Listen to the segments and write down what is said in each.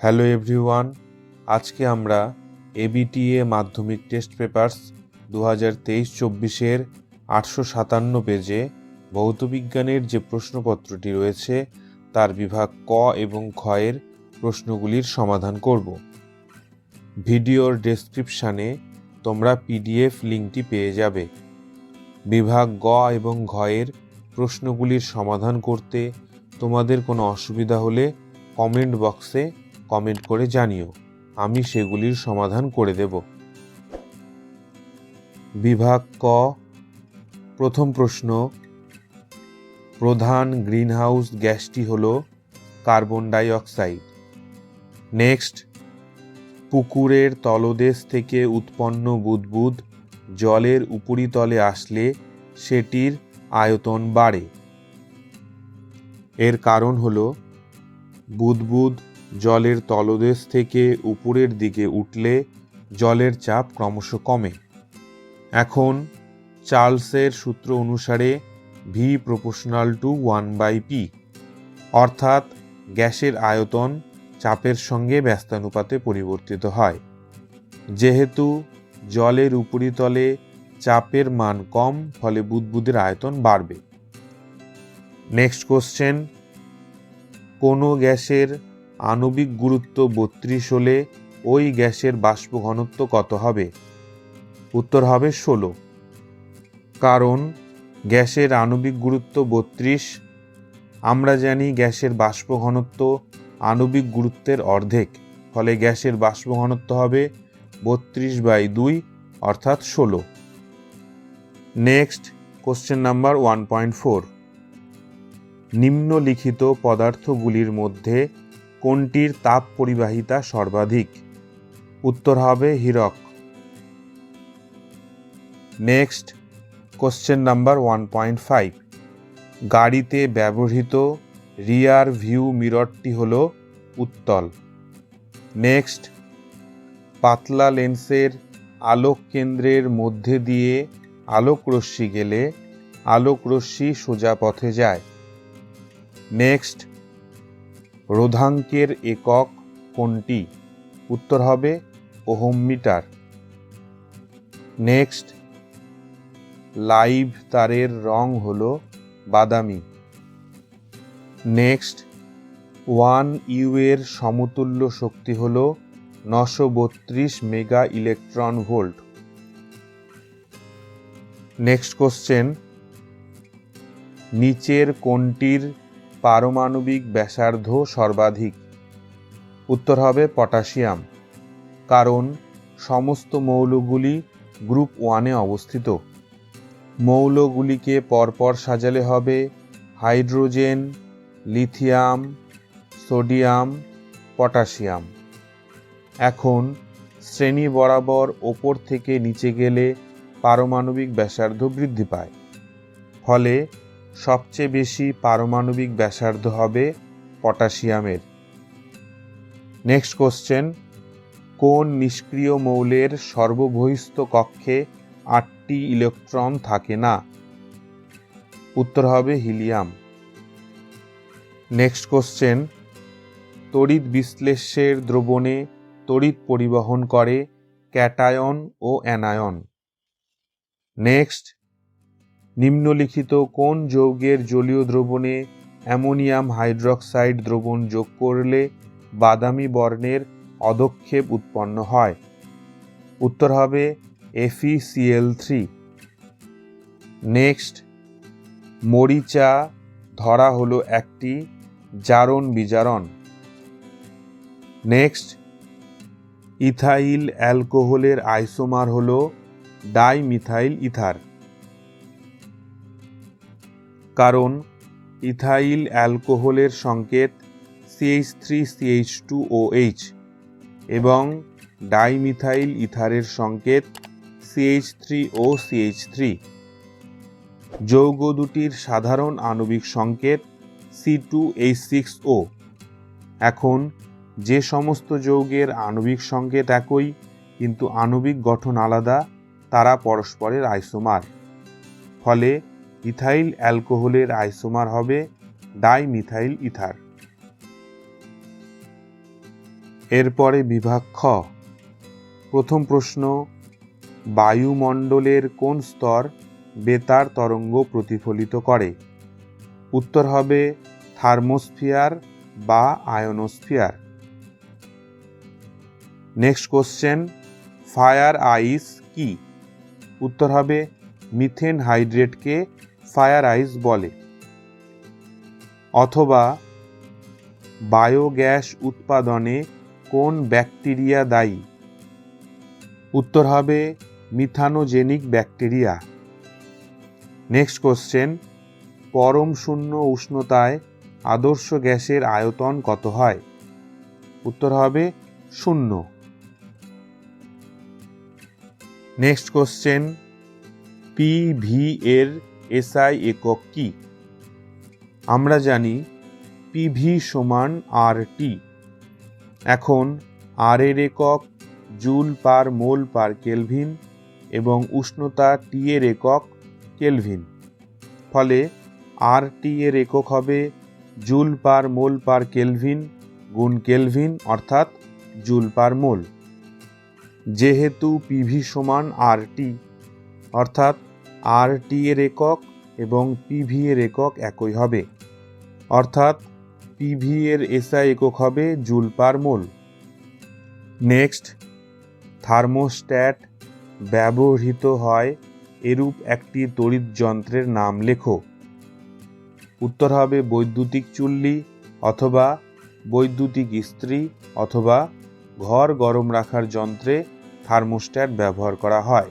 Hello everyone, আজকে আমরা ABTA মাধ্যমিক টেস্ট পেপার্স দু হাজার তেইশ চব্বিশের আটশো সাতান্ন পেজে ভৌতবিজ্ঞানের যে প্রশ্নপত্রটি রয়েছে, তার বিভাগ ক এবং ক্ষয়ের প্রশ্নগুলির সমাধান করব। ভিডিওর ডেসক্রিপশানে তোমরা পিডিএফ লিঙ্কটি পেয়ে যাবে। বিভাগ গ এবং ঘয়ের প্রশ্নগুলির সমাধান করতে তোমাদের কোনো অসুবিধা হলে কমেন্ট বক্সে কমেন্ট করে জানিও। আমি সেগুলির সমাধান করে দেব। বিভাগ ক। প্রথম প্রশ্ন। প্রধান গ্রিনহাউস গ্যাসটি হল কার্বন ডাই অক্সাইড নেক্সট। পুকুরের তলদেশ থেকে উৎপন্ন বুদবুদ জলের উপরিতলে আসলে সেটির আয়তন বাড়ে। এর কারণ হল বুদবুদ জলের তলদেশ থেকে উপরের দিকে উঠলে জলের চাপ ক্রমশ কমে। এখন চার্লসের সূত্র অনুসারে V proportional to one by P অর্থাৎ গ্যাসের আয়তন চাপের সঙ্গে ব্যস্তানুপাতে পরিবর্তিত হয়। যেহেতু জলের উপরিতলে চাপের মান কম, ফলে বুদবুদের আয়তন বাড়বে। নেক্সট কোশ্চেন, কোনো গ্যাসের আণবিক গুরুত্ব বত্রিশ হলে ওই গ্যাসের বাষ্প ঘনত্ব কত হবে? উত্তর হবে ষোলো। কারণ গ্যাসের আণবিক গুরুত্ব বত্রিশ, আমরা জানি গ্যাসের বাষ্প ঘনত্ব আণবিক গুরুত্বের অর্ধেক, ফলে গ্যাসের বাষ্প ঘনত্ব হবে বত্রিশ বাই দুই, অর্থাৎ ষোলো। Next, question number one point four. নিম্নলিখিত পদার্থগুলির মধ্যে কোনটির তাপ পরিবাহিতা সর্বাধিক? উত্তর হবে হীরক। Next, question number one point five. গাড়িতে ব্যবহৃত রিয়ার ভিউ মিররটি হল উত্তল। নেক্সট, পাতলা লেন্সের আলোক কেন্দ্রের মধ্যে দিয়ে আলোক রশ্মি গেলে আলোক রশ্মি সোজা পথে যায়। নেক্সট রোধাঙ্কের একক কোনটি? উত্তর হবে ওহম মিটার। নেক্সট, লাইভ তারের রং হল বাদামি। নেক্সট, ওয়ান ইউ এর সমতুল্য শক্তি হল নশো বত্রিশ mega electron volt. Next question, নিচের কোনটির পারমাণবিক ব্যাসার্ধ সর্বাধিক। উত্তর হবে পটাশিয়াম, কারণ সমস্ত মৌলগুলি গ্রুপ ওয়ানে অবস্থিত। মৌলগুলিকে পরপর সাজালে হবে হাইড্রোজেন, লিথিয়াম, সোডিয়াম, পটাশিয়াম। এখন শ্রেণি বরাবর ওপর থেকে নিচে গেলে পারমাণবিক ব্যাসার্ধ বৃদ্ধি পায়। ফলে সবচেয়ে বেশি পারমাণবিক ব্যাসার্ধ হবে পটাশিয়ামের। নেক্সট কোশ্চেন কোন নিষ্ক্রিয় মৌলের সর্ববহিস্থ কক্ষে আটটি ইলেকট্রন থাকে না? উত্তর হবে হিলিয়াম। নেক্সট কোশ্চেন তড়িৎ বিশ্লেষ্যের দ্রবণে তড়িৎ পরিবহন করে ক্যাটায়ন ও অ্যানায়ন। নেক্সট নিম্নলিখিত কোন যৌগের জলীয় দ্রবণে অ্যামোনিয়াম হাইড্রক্সাইড দ্রবণ যোগ করলে বাদামি বর্ণের অদক্ষেপ উৎপন্ন হয়? উত্তর হবে এফিসিএল থ্রি নেক্সট মরিচা ধরা হলো একটি জারণ বিজারণ। নেক্সট ইথাইল অ্যালকোহলের আইসোমার হল ডাইমিথাইল ইথার। কারণ ইথাইল অ্যালকোহলের সংকেত CH three CH two O H এবং ডাইমিথাইল ইথারের সংকেত CH three O CH three যৌগ দুটির সাধারণ আণবিক সংকেত C two H six O এখন যে সমস্ত যৌগের আণবিক সংকেত একই, কিন্তু আণবিক গঠন আলাদা, তারা পরস্পরের আইসোমার। ফলে ইথাইল অ্যালকোহলের আইসোমার হবে ডাইমিথাইল ইথার। এরপরে বিভাগ খ। প্রথম প্রশ্ন, বায়ুমণ্ডলের কোন স্তর বেতার তরঙ্গ প্রতিফলিত করে? উত্তর হবে থার্মোস্ফিয়ার বা ionosphere. Next question, fire ice কি? উত্তর হবে মিথেন হাইড্রেটকে ফায়ার আইস বলে। অথবা বায়োগ্যাস উৎপাদনে কোন ব্যাকটেরিয়া দায়ী? উত্তর হবে মিথানোজেনিক ব্যাকটেরিয়া। নেক্সট কোশ্চেন, পরম শূন্য উষ্ণতায় আদর্শ গ্যাসের আয়তন কত হয়? উত্তর হবে শূন্য। নেক্সট কোশ্চেন পিভি এর এসআই একক কি? আমরা জানি পিভি সমান আর টি এখন আর এর একক joule per mole per kelvin এবং উষ্ণতা টি এর একক কেলভিন। ফলে আর টি এর একক হবে joule per mole per kelvin গুণ কেলভিন, অর্থাৎ জুল পার মোল। যেহেতু পিভি সমান আর টি অর্থাৎ আর টি এর একক এবং পিভি এর একক একই হবে। অর্থাৎ পিভি এর এসআই একক হবে joule per mole. Next, thermostat ব্যবহৃত হয় এরূপ একটি তড়িৎ যন্ত্রের নাম লেখো। উত্তর হবে বৈদ্যুতিক চুল্লি অথবা বৈদ্যুতিক ইস্ত্রি অথবা ঘর গরম রাখার যন্ত্রে থার্মোস্ট্যাট ব্যবহার করা হয়।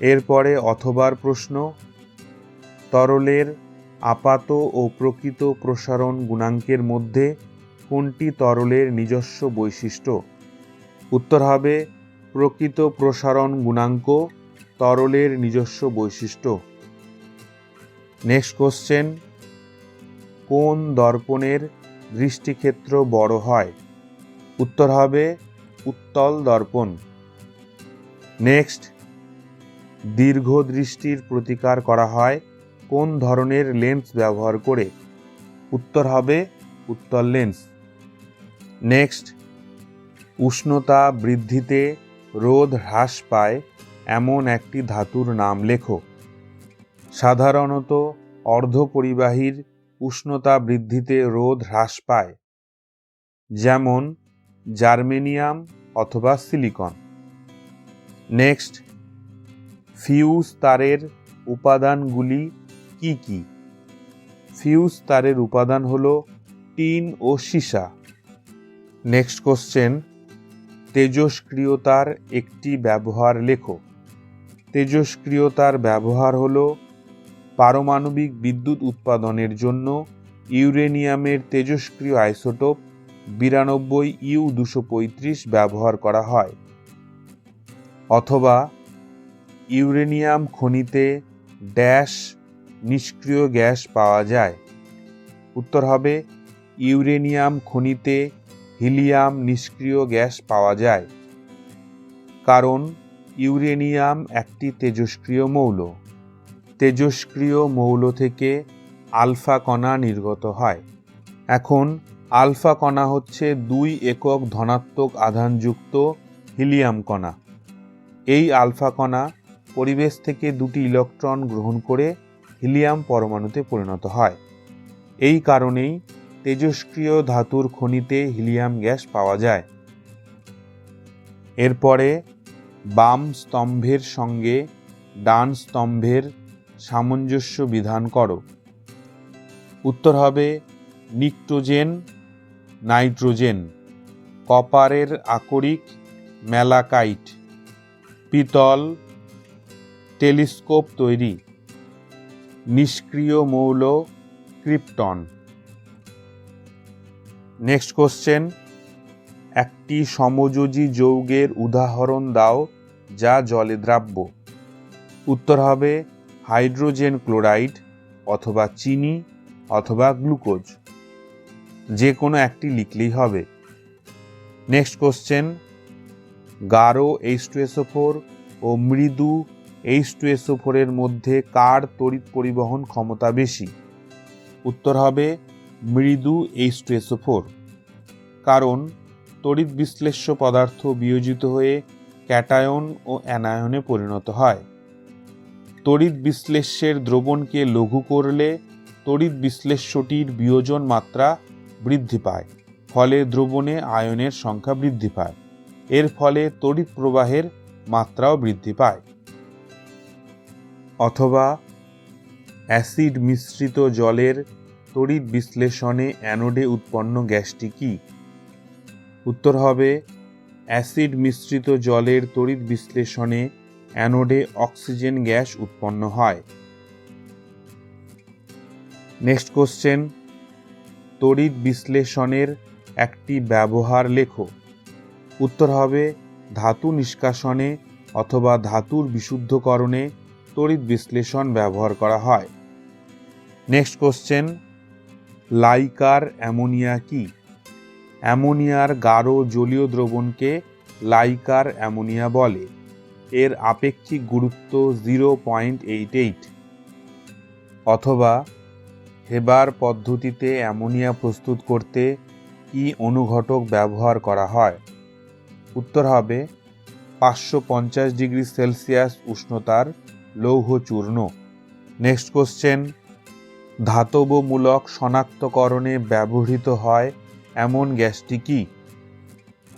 এরপরে অথবার প্রশ্ন, তরলের আপাত ও প্রকৃত প্রসারণ গুণাঙ্কের মধ্যে কোনটি তরলের নিজস্ব বৈশিষ্ট্য? উত্তর হবে, প্রকৃত প্রসারণ গুণাঙ্ক তরলের নিজস্ব বৈশিষ্ট্য। নেক্সট কোশ্চেন কোন দর্পণের দৃষ্টিক্ষেত্র বড় হয়? উত্তর হবে, উত্তল দর্পণ। নেক্সট দীর্ঘ দৃষ্টির প্রতিকার করা হয় কোন ধরনের লেন্স ব্যবহার করে? উত্তর হবে উত্তল লেন্স। নেক্সট, উষ্ণতা বৃদ্ধিতে রোধ হ্রাস পায় এমন একটি ধাতুর নাম লেখো। সাধারণত অর্ধপরিবাহীর উষ্ণতা বৃদ্ধিতে রোধ হ্রাস পায়, যেমন জার্মেনিয়াম অথবা সিলিকন। নেক্সট ফিউজ তারের উপাদানগুলি কি কি? ফিউজ তারের উপাদান হল টিন ও সীসা। নেক্সট কোশ্চেন তেজস্ক্রিয়তার একটি ব্যবহার লেখো। তেজস্ক্রিয়তার ব্যবহার হল পারমাণবিক বিদ্যুৎ উৎপাদনের জন্য ইউরেনিয়ামের তেজস্ক্রিয় আইসোটোপ বিরানব্বই ইউ দুশো পঁয়ত্রিশ ব্যবহার করা হয়। অথবা ইউরেনিয়াম খনিতে ড্যাশ, নিষ্ক্রিয় গ্যাস পাওয়া যায়। উত্তর হবে, ইউরেনিয়াম খনিতে হিলিয়াম নিষ্ক্রিয় গ্যাস পাওয়া যায়। কারণ, ইউরেনিয়াম একটি তেজস্ক্রিয় মৌল। তেজস্ক্রিয় মৌল থেকে আলফা কণা নির্গত হয়। এখন, আলফা কণা হচ্ছে দুই একক ধনাত্মক আধানযুক্ত হিলিয়াম কণা। এই আলফা কণা পরিবেশ থেকে দুটি ইলেকট্রন গ্রহণ করে হিলিয়াম পরমাণুতে পরিণত হয়। এই কারণেই তেজস্ক্রিয় ধাতুর খনিতে হিলিয়াম গ্যাস পাওয়া যায়। এরপরে বাম স্তম্ভের সঙ্গে ডান স্তম্ভের সামঞ্জস্য বিধান করো। উত্তর হবে নিক্টোজেন নাইট্রোজেন, কপারের আকরিক ম্যালাকাইট, পিতল টেলিস্কোপ তৈরি। নিষ্ক্রিয় মৌল ক্রিপ্টন। নেক্সট কোশ্চেন একটি সমযোজী যৌগের উদাহরণ দাও যা জলে দ্রাব্য। উত্তর হবে হাইড্রোজেন ক্লোরাইড অথবা চিনি অথবা গ্লুকোজ। যে কোনো একটি লিখলেই হবে। নেক্সট কোশ্চেন গাঢ় এইচ টু ও মৃদু এইচ টু এসও ফোরের মধ্যে কার তড়িৎ পরিবহন ক্ষমতা বেশি? উত্তর হবে মৃদু এইচ টু এসও ফোর কারণ তড়িৎ বিশ্লেষ্য পদার্থ বিয়োজিত হয়ে ক্যাটায়ন ও অ্যানায়নে পরিণত হয়। তড়িৎ বিশ্লেষ্যের দ্রবণকে লঘু করলে তড়িৎ বিশ্লেষ্যটির বিয়োজন মাত্রা বৃদ্ধি পায়, ফলে দ্রবণে আয়নের সংখ্যা বৃদ্ধি পায়। এর ফলে তড়িৎ প্রবাহের মাত্রাও বৃদ্ধি পায়। অথবা অ্যাসিড মিশ্রিত জলের তড়িৎ বিশ্লেষণে অ্যানোডে উৎপন্ন গ্যাসটি কি? উত্তর হবে, অ্যাসিড মিশ্রিত জলের তড়িৎ বিশ্লেষণে অ্যানোডে অক্সিজেন গ্যাস উৎপন্ন হয়। নেক্সট কোশ্চেন, তড়িৎ বিশ্লেষণের একটি ব্যবহার লেখো। উত্তর হবে, ধাতু নিষ্কাশনে অথবা ধাতুর বিশুদ্ধকরণে তড়িৎ বিশ্লেষণ ব্যবহার করা হয়। নেক্সট কোশ্চেন লাইকার অ্যামোনিয়া কি? অ্যামোনিয়ার গাঢ় জলীয় দ্রবণকে লাইকার অ্যামোনিয়া বলে। এর আপেক্ষিক গুরুত্ব জিরো পয়েন্ট এইট এইট অথবা, হেবার পদ্ধতিতে অ্যামোনিয়া প্রস্তুত করতে কি অনুঘটক ব্যবহার করা হয়? উত্তর হবে, পাঁচশো পঞ্চাশ ডিগ্রি সেলসিয়াস উষ্ণতার লৌহ চূর্ণ নেক্সট কোশ্চেন ধাতবমূলক শনাক্তকরণে ব্যবহৃত হয় এমন গ্যাসটি কি?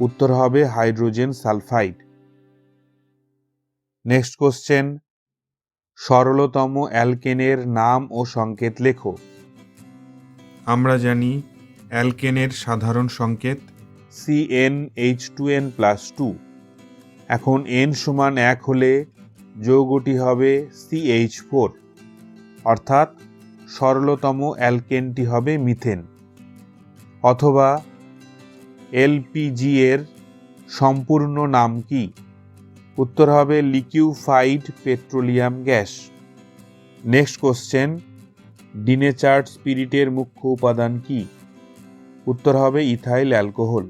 উত্তর হবে হাইড্রোজেন সালফাইড। নেক্সট কোশ্চেন সরলতম অ্যালকেনের নাম ও সংকেত লেখো। আমরা জানি অ্যালকেনের সাধারণ সংকেত C n H two n plus two এখন এন সমান এক হলে যৌগটি হবে সিএইচ ফোর অর্থাৎ সরলতম অ্যালকেনটি হবে মিথেন, অথবা এলপিজি এর সম্পূর্ণ নাম কি? উত্তর হবে liquefied petroleum gas. Next question, denatured স্পিরিটের মুখ্য উপাদান কি? উত্তর হবে ইথাইল অ্যালকোহল।